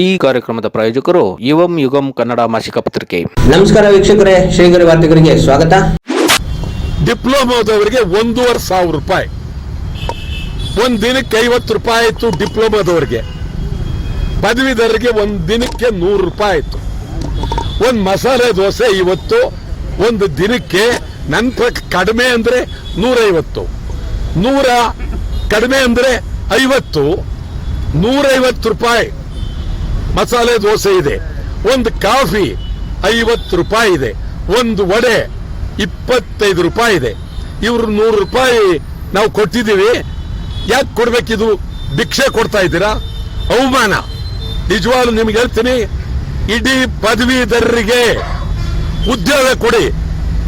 ಈ ಕಾರ್ಯಕ್ರಮದ ಪ್ರಾಯೋಜಕರು ಯುವಂ ಯುಗಂ ಕನ್ನಡ ಮಾಸಿಕ ಪತ್ರಿಕೆ. ನಮಸ್ಕಾರ ವೀಕ್ಷಕರೇ ಶ್ರೀಗರಿ ವಾರ್ತೆಗರಿಗೆ ಸ್ವಾಗತ. ಡಿಪ್ಲೊಮಾದವರಿಗೆ ಒಂದೂವರೆ ಸಾವಿರ ರೂಪಾಯಿ. ಒಂದ್ ದಿನಕ್ಕೆ ಐವತ್ತು ರೂಪಾಯಿ ಆಯ್ತು ಡಿಪ್ಲೊಮಾದವರಿಗೆ. ಪದವೀಧರರಿಗೆ ಒಂದ್ ದಿನಕ್ಕೆ ನೂರು ರೂಪಾಯಿ ಆಯ್ತು. ಒಂದ್ ಮಸಾಲೆ ದೋಸೆ ಇವತ್ತು ಒಂದು ದಿನಕ್ಕೆ ನನ್ನ ಪ್ರಕಾರ ಕಡಿಮೆ ಅಂದ್ರೆ ನೂರೈವತ್ತು. ನೂರ ಕಡಿಮೆ ಅಂದ್ರೆ ಐವತ್ತು. ನೂರೈವತ್ತು ರೂಪಾಯಿ. ಮಸಾಲೆ ದೋಸೆ ಇದೆ. ಒಂದು ಕಾಫಿ ಐವತ್ತು ರೂಪಾಯಿ ಇದೆ. ಒಂದು ವಡೆ ಇಪ್ಪತ್ತೈದು ರೂಪಾಯಿ ಇದೆ. ಇವರು ನೂರು ರೂಪಾಯಿ ನಾವು ಕೊಟ್ಟಿದ್ದೀವಿ. ಯಾಕೆ ಕೊಡ್ಬೇಕಿದು? ಭಿಕ್ಷೆ ಕೊಡ್ತಾ ಇದ್ದೀರಾ? ಅವಮಾನ. ನಿಜವಾಗ್ಲು ನಿಮ್ಗೆ ಹೇಳ್ತೀನಿ, ಇಡೀ ಪದವೀಧರರಿಗೆ ಉದ್ಯೋಗ ಕೊಡಿ.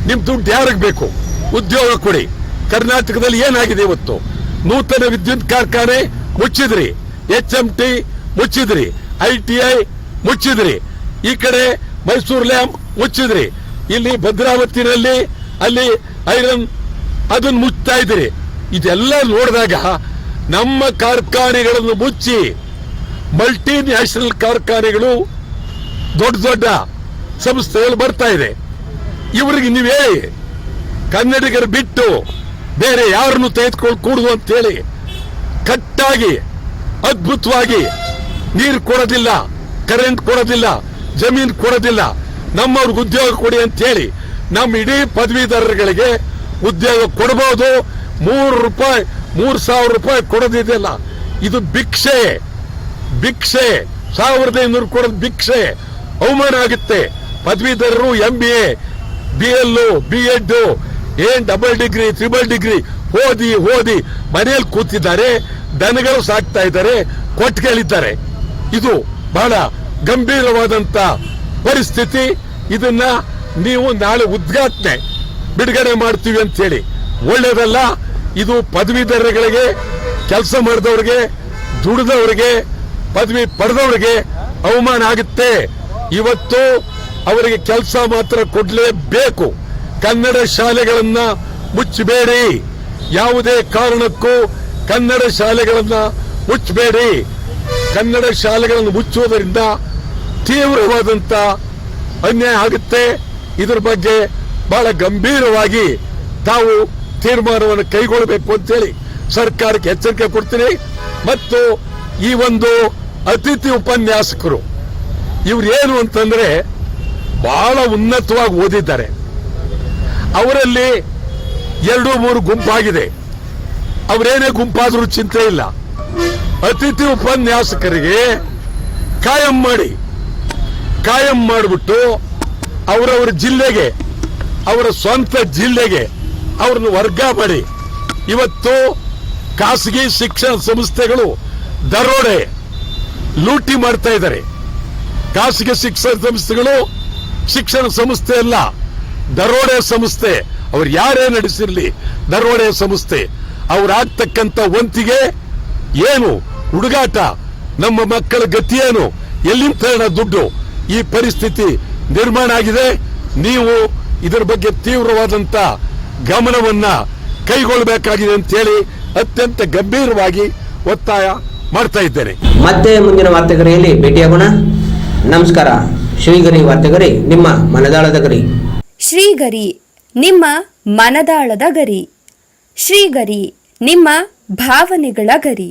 ನಿಮ್ ದುಡ್ಡು ಯಾರಿಗೆ ಬೇಕು? ಉದ್ಯೋಗ ಕೊಡಿ. ಕರ್ನಾಟಕದಲ್ಲಿ ಏನಾಗಿದೆ ಇವತ್ತು? ನೂತನ ವಿದ್ಯುತ್ ಕಾರ್ಖಾನೆ ಮುಚ್ಚಿದ್ರಿ. ಎಚ್ ಎಂ ಟಿ ಮುಚ್ಚಿದ್ರಿ. ಐ ಟಿ ಐ ಮುಚ್ಚಿದ್ರಿ. ಈ ಕಡೆ ಮೈಸೂರು ಲ್ಯಾಂಪ್ ಮುಚ್ಚಿದ್ರಿ. ಇಲ್ಲಿ ಭದ್ರಾವತಿನಲ್ಲಿ ಅಲ್ಲಿ ಐರನ್ ಅದನ್ನ ಮುಚ್ತಾ ಇದ್ರಿ ಇದೆಲ್ಲ ನೋಡಿದಾಗ ನಮ್ಮ ಕಾರ್ಖಾನೆಗಳನ್ನು ಮುಚ್ಚಿ ಮಲ್ಟಿ ನ್ಯಾಷನಲ್ ಕಾರ್ಖಾನೆಗಳು ದೊಡ್ಡ ದೊಡ್ಡ ಸಂಸ್ಥೆಗಳು ಬರ್ತಾ ಇದೆ. ಇವರಿಗೆ ನೀವೇ ಕನ್ನಡಿಗರು ಬಿಟ್ಟು ಬೇರೆ ಯಾರನ್ನು ತೆಗೆದುಕೊಂಡು ಕೂಡುದು ಅಂತೇಳಿ ಕಟ್ಟಾಗಿ, ಅದ್ಭುತವಾಗಿ ನೀರು ಕೊಡೋದಿಲ್ಲ ಕರೆಂಟ್ ಕೊಡೋದಿಲ್ಲ, ಜಮೀನು ಕೊಡೋದಿಲ್ಲ. ನಮ್ಮವ್ರಿಗೆ ಉದ್ಯೋಗ ಕೊಡಿ ಅಂತ ಹೇಳಿ ನಮ್ಮ ಇಡೀ ಪದವೀಧರಗಳಿಗೆ ಉದ್ಯೋಗ ಕೊಡಬಹುದು ಮೂರು ರೂಪಾಯಿ, ಮೂರು ಸಾವಿರ ರೂಪಾಯಿ ಕೊಡೋದಿದೆಯಲ್ಲ ಇದು ಭಿಕ್ಷೆ. ಭಿಕ್ಷೆ. ಸಾವಿರದ ಐನೂರು ಕೊಡೋದು ಭಿಕ್ಷೆ. ಅವಮಾನ ಆಗುತ್ತೆ. ಪದವೀಧರರು M B A B L B Ed ಏನ್ ಡಬಲ್ ಡಿಗ್ರಿ ತ್ರಿಬಲ್ ಡಿಗ್ರಿ ಓದಿ ಓದಿ ಮನೆಯಲ್ಲಿ ಕೂತಿದ್ದಾರೆ, ದನಗಳು ಸಾಕ್ತಾ ಇದ್ದಾರೆ ಕೊಟ್ಟಿಗೆಳಿದ್ದಾರೆ ಇದು ಬಹಳ ಗಂಭೀರವಾದಂತ ಪರಿಸ್ಥಿತಿ. ಇದನ್ನ ನೀವು ನಾಳೆ ಉದ್ಘಾಟನೆ ಬಿಡುಗಡೆ ಮಾಡ್ತೀವಿ ಅಂತ ಹೇಳಿ. ಒಳ್ಳೇದಲ್ಲ, ಇದು ಪದವೀಧರಗಳಿಗೆ ಕೆಲಸ ಮಾಡಿದವರಿಗೆ, ದುಡಿದವರಿಗೆ, ಪದವಿ ಪಡೆದವರಿಗೆ ಅವಮಾನ ಆಗುತ್ತೆ. ಇವತ್ತು ಅವರಿಗೆ ಕೆಲಸ ಮಾತ್ರ ಕೊಡಲೇಬೇಕು. ಕನ್ನಡ ಶಾಲೆಗಳನ್ನ ಮುಚ್ಚಬೇಡಿ. ಯಾವುದೇ ಕಾರಣಕ್ಕೂ ಕನ್ನಡ ಶಾಲೆಗಳನ್ನ ಮುಚ್ಚಬೇಡಿ. ಕನ್ನಡ ಶಾಲೆಗಳನ್ನು ಮುಚ್ಚುವುದರಿಂದ ತೀವ್ರವಾದಂತ ಅನ್ಯಾಯ ಆಗುತ್ತೆ. ಇದರ ಬಗ್ಗೆ ಬಹಳ ಗಂಭೀರವಾಗಿ ತಾವು ತೀರ್ಮಾನವನ್ನು ಕೈಗೊಳ್ಳಬೇಕು ಅಂತೇಳಿ ಸರ್ಕಾರಕ್ಕೆ ಎಚ್ಚರಿಕೆ ಕೊಡ್ತೀನಿ. ಮತ್ತು ಈ ಒಂದು ಅತಿಥಿ ಉಪನ್ಯಾಸಕರು ಇವ್ರು ಏನು ಅಂತಂದ್ರೆ ಬಹಳ ಉನ್ನತವಾಗಿ ಓದಿದ್ದಾರೆ. ಅವರಲ್ಲಿ ಎರಡು ಮೂರು ಗುಂಪಾಗಿದೆ. ಅವರೇನೇ ಗುಂಪಾದರೂ ಚಿಂತೆ ಇಲ್ಲ. ಅತಿಥಿ ಉಪನ್ಯಾಸಕರಿಗೆ ಕಾಯಂ ಮಾಡಿ, ಕಾಯಂ ಮಾಡಿಬಿಟ್ಟು ಅವರವರ ಜಿಲ್ಲೆಗೆ, ಅವರ ಸ್ವಂತ ಜಿಲ್ಲೆಗೆ ಅವ್ರನ್ನ ವರ್ಗ ಮಾಡಿ. ಇವತ್ತು ಖಾಸಗಿ ಶಿಕ್ಷಣ ಸಂಸ್ಥೆಗಳು ದರೋಡೆ ಲೂಟಿ ಮಾಡ್ತಾ ಇದ್ದಾರೆ. ಖಾಸಗಿ ಶಿಕ್ಷಣ ಸಂಸ್ಥೆಗಳು ಶಿಕ್ಷಣ ಸಂಸ್ಥೆ ಅಲ್ಲ, ದರೋಡೆ ಸಂಸ್ಥೆ. ಅವ್ರು ಯಾರೇ ನಡೆಸಿರಲಿ ದರೋಡೆ ಸಂಸ್ಥೆ. ಅವ್ರಾಗ್ತಕ್ಕಂಥ ವಂತಿಗೆ ಏನು ಹುಡುಗಾಟ. ನಮ್ಮ ಮಕ್ಕಳ ಗತಿಯೇನು? ಏನು ಎಲ್ಲಿಂದ ತರೋಣ ದುಡ್ಡು? ಈ ಪರಿಸ್ಥಿತಿ ನಿರ್ಮಾಣ ಆಗಿದೆ. ನೀವು ಇದರ ಬಗ್ಗೆ ತೀವ್ರವಾದಂತ ಗಮನವನ್ನ ಕೈಗೊಳ್ಳಬೇಕಾಗಿದೆ ಅಂತ ಹೇಳಿ ಅತ್ಯಂತ ಗಂಭೀರವಾಗಿ ಒತ್ತಾಯ ಮಾಡ್ತಾ ಇದ್ದೇನೆ. ಮತ್ತೆ ಮುಂದಿನ ವಾರ್ತೆಗರಿಯಲ್ಲಿ ಭೇಟಿಯಾಗೋಣ. ನಮಸ್ಕಾರ. ಶ್ರೀಗರಿ ವಾರ್ತೆಗರಿ ನಿಮ್ಮ ಮನದಾಳದ ಗರಿ. ಶ್ರೀಗರಿ ನಿಮ್ಮ ಮನದಾಳದ ಗರಿ. ಶ್ರೀಗರಿ ನಿಮ್ಮ ಭಾವನೆಗಳ ಗರಿ.